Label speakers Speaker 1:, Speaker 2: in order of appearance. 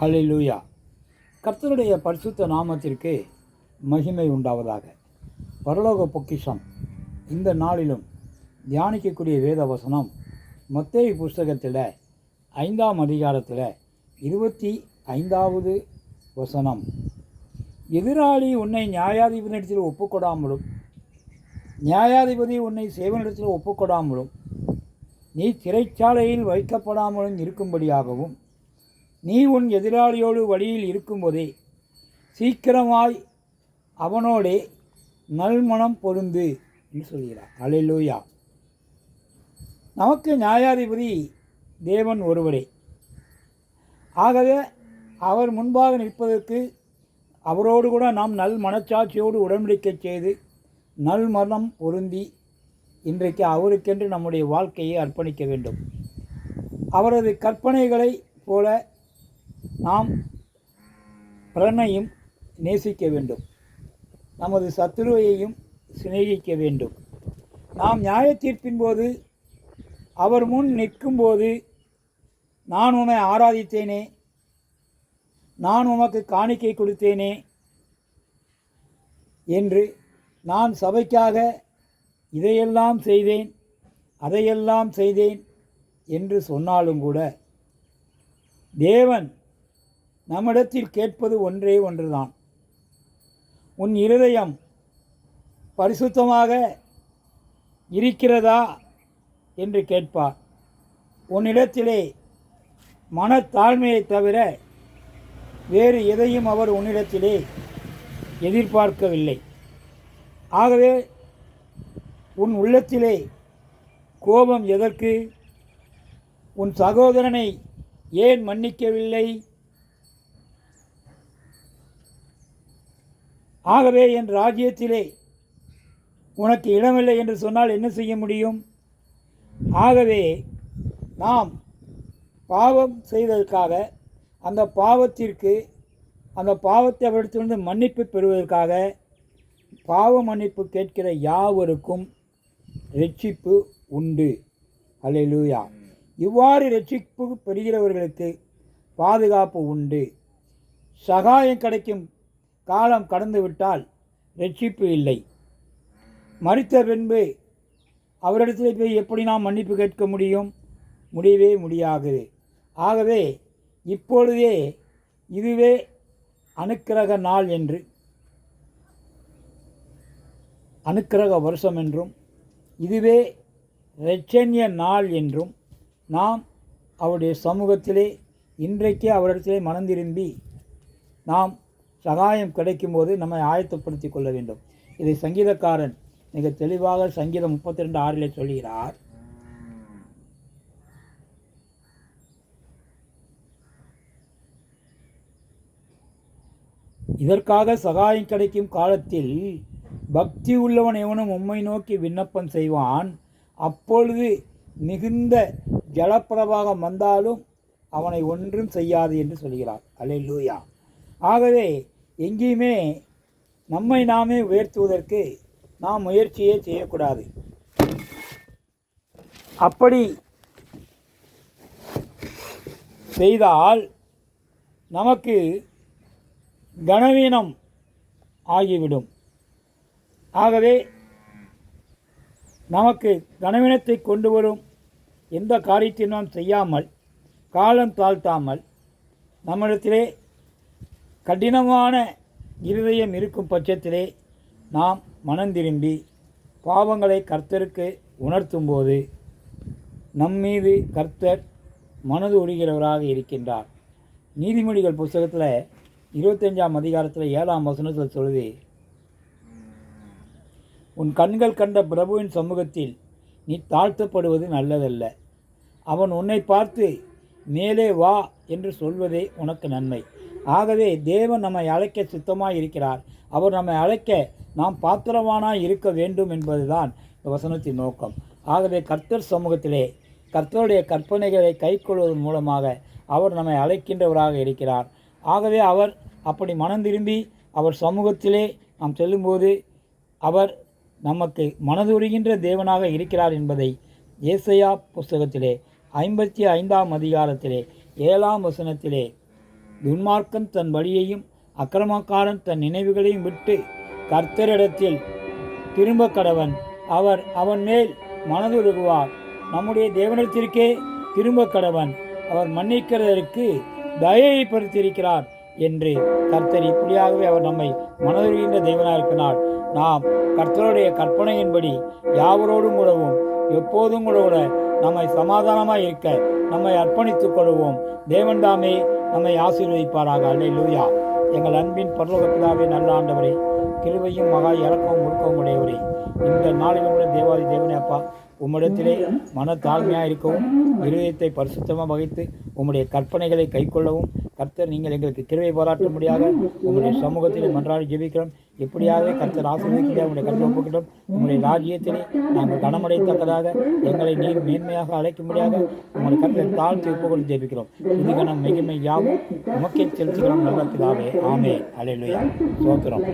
Speaker 1: ஹalleluya. கர்த்தருடைய பரிசுத்த நாமத்திற்கு மகிமை உண்டாவதாக. பரலோக பொக்கிஷம். இந்த நாளிலும் தியானிக்கக்கூடிய வேத வசனம் மத்தேய் புஸ்தகத்தில் ஐந்தாம் அதிகாரத்தில் இருபத்தி ஐந்தாவது வசனம். எதிராளி உன்னை நியாயாதிபதியிடத்தில் ஒப்புக்கொடாமலும் நியாயாதிபதி உன்னை சேவனிடத்தில் ஒப்புக்கொடாமலும் நீ சிறைச்சாலையில் வைக்கப்படாமலும் இருக்கும்படியாகவும் நீ உன் எதிராளியோடு வழியில் இருக்கும்போதே சீக்கிரமாய் அவனோடே நல்மனம் பொருந்து என்று சொல்கிறார். அலையிலூயா நமக்கு நியாயாதிபதி தேவன் ஒருவரே. ஆகவே அவர் முன்பாக நிற்பதற்கு அவரோடு கூட நாம் நல் மனச்சாட்சியோடு உடன்படிக்கை செய்து நல் மனம் பொருந்தி இன்றைக்கு அவருக்கென்று நம்முடைய வாழ்க்கையை அர்ப்பணிக்க வேண்டும். அவரது கற்பனைகளைப் போல நாம் பிறனையும் நேசிக்க வேண்டும். நமது சத்துருவையையும் சிநேகிக்க வேண்டும். நாம் நியாய தீர்ப்பின் போது அவர் முன் நிற்கும்போது நான் உன்னை ஆராதித்தேனே நான் உமக்கு காணிக்கை கொடுத்தேனே என்று நான் சபைக்காக இதையெல்லாம் செய்தேன் அதையெல்லாம் செய்தேன் என்று சொன்னாலும் கூட தேவன் நம்மிடத்தில் கேட்பது ஒன்றே ஒன்றுதான். உன் இருதயம் பரிசுத்தமாக இருக்கிறதா என்று கேட்பார். உன்னிடத்திலே மனத்தாழ்மையை தவிர வேறு எதையும் அவர் உன்னிடத்திலே எதிர்பார்க்கவில்லை. ஆகவே உன் உள்ளத்திலே கோபம் எதற்கு? உன் சகோதரனை ஏன் மன்னிக்கவில்லை? ஆகவே என் ராஜ்யத்திலே உனக்கு இடமில்லை என்று சொன்னால் என்ன செய்ய முடியும்? ஆகவே நாம் பாவம் செய்ததற்காக அந்த பாவத்திற்கு அந்த பாவத்தை அவரிடத்திலிருந்து மன்னிப்பு பெறுவதற்காக பாவ மன்னிப்பு கேட்கிற யாவருக்கும் ரட்சிப்பு உண்டு. அல்லேலூயா இவ்வாறு ரட்சிப்பு பெறுகிறவர்களுக்கு பாதுகாப்பு உண்டு. சகாயம் கிடைக்கும் காலம் கடந்துவிட்டால் ரட்சிப்பு இல்லை. மறித்த பின்பு அவரிடத்தில் போய் எப்படி நாம் மன்னிப்பு கேட்க முடியும்? முடியவே முடியாது. ஆகவே இப்பொழுதே இதுவே அனுக்கிரக நாள் என்று அனுக்கிரக வருஷம் என்றும் இதுவே ரட்சண்ய நாள் என்றும் நாம் அவருடைய சமூகத்திலே இன்றைக்கே அவரிடத்திலே மனம் திரும்பி நாம் சகாயம் கிடைக்கும்போது நம்மை ஆயத்தப்படுத்திக் கொள்ள வேண்டும். இதை சங்கீதக்காரன் மிக தெளிவாக சங்கீதம் முப்பத்தி ரெண்டு ஆறிலே சொல்கிறார். இதற்காக சகாயம் கிடைக்கும் காலத்தில் பக்தி உள்ளவன் எவனும் உம்மை நோக்கி விண்ணப்பம் செய்வான். அப்பொழுது மிகுந்த ஜலப்பிரவாகம் வந்தாலும் அவனை ஒன்றும் செய்யாது என்று சொல்கிறார். அல்லேலூயா. ஆகவே எங்கேயுமே நம்மை நாமே உயர்த்துவதற்கு நாம் முயற்சியே செய்யக்கூடாது. அப்படி செய்தால் நமக்கு கனவீனம் ஆகிவிடும். ஆகவே நமக்கு கனவீனத்தை கொண்டு வரும் எந்த காரியத்தையும் நாம் செய்யாமல் காலம் தாழ்த்தாமல் நம்மிடத்திலே கடினமான இருதயம் இருக்கும் பட்சத்திலே நாம் மனம் திரும்பி பாவங்களை கர்த்தருக்கு உணர்த்தும்போது நம்மீது கர்த்தர் மனது உருகிறவராக இருக்கின்றார். நீதிமொழிகள் புஸ்தகத்தில் இருபத்தஞ்சாம் அதிகாரத்தில் ஏழாம் வசனத்தில் சொல்லுது உன் கண்கள் கண்ட பிரபுவின் சமூகத்தில் நீ தாழ்த்தப்படுவது நல்லதல்ல. அவன் உன்னை பார்த்து மேலே வா என்று சொல்வதே உனக்கு நன்மை. ஆகவே தேவன் நம்மை அழைக்க சுத்தமாக இருக்கிறார் அவர் நம்மை அழைக்க நாம் பாத்திரவானாய் இருக்க வேண்டும் என்பதுதான் இந்த வசனத்தின் நோக்கம். ஆகவே கர்த்தர் சமூகத்திலே கர்த்தருடைய கற்பனைகளை கைக்கொள்வதன் மூலமாக அவர் நம்மை அழைக்கின்றவராக இருக்கிறார். ஆகவே அவர் அப்படி மனம் திரும்பி அவர் சமூகத்திலே நாம் செல்லும்போது அவர் நமக்கு மனதுருகின்ற தேவனாக இருக்கிறார் என்பதை ஏசையா புஸ்தகத்திலே ஐம்பத்தி ஐந்தாம் அதிகாரத்திலே ஏழாம் வசனத்திலே துன்மார்க்கன் தன் வழியையும் அக்கிரமக்காரன் தன் நினைவுகளையும் விட்டு கர்த்தரிடத்தில் திரும்ப கடவன் அவர் அவன் மேல் மனதுருகுவார். நம்முடைய தேவனிடத்திற்கே திரும்ப கடவன் அவர் மன்னிக்கிறதற்கு தயவை என்று கர்த்தர் இப்படியாகவே அவர் நம்மை மனதுருகின்ற தேவனாக இருக்கிறார். நாம் கர்த்தருடைய கற்பனையின்படி யாவரோடும் கூடவும் எப்போதும் கூட கூட நம்மை சமாதானமாக இருக்க நம்மை அர்ப்பணித்துக் கொள்வோம் தேவன் தாமே நம்மை ஆசீர்வதிப்பாராக. அல்லேலூயா. எங்கள் அன்பின் பரலோக பிதாவே நல்ல ஆண்டவரே கிருவையும் மகா இறக்கவும் முழுக்கவும் உடையவரே. இந்த நாளிலும் தேவாதி தேவனே அப்பா. உம்மிடத்திலே மன தாழ்மையாக இருக்கவும் இருதயத்தை பரிசுத்தமாக வகித்து உம்முடைய கற்பனைகளை கைக்கொள்ளவும் கர்த்தர் நீங்கள் எங்களுக்கு கிருவை பாராட்ட முடியாத உங்களுடைய சமூகத்திலே மன்றாடி ஜெபிக்கிறோம். எப்படியாவது கர்த்தர் ஆசீர்வதிக்கிறேன் உங்களுடைய கருத்தை ஒப்புக்கிட்டோம். உங்களுடைய ராஜ்யத்திலே நாங்கள் கனமடையத்தக்கதாக எங்களை நீர் மேன்மையாக அழைக்கும்படியாக உங்களுடைய கருத்தை தாழ்த்தி ஒப்புக்கொண்டு ஜெபிக்கிறோம். இது நம் மிகுமை யாவும் உமக்கே செலுத்துகிறோம் நல்ல ஆமே அலையிலுயா சோத்திரம்.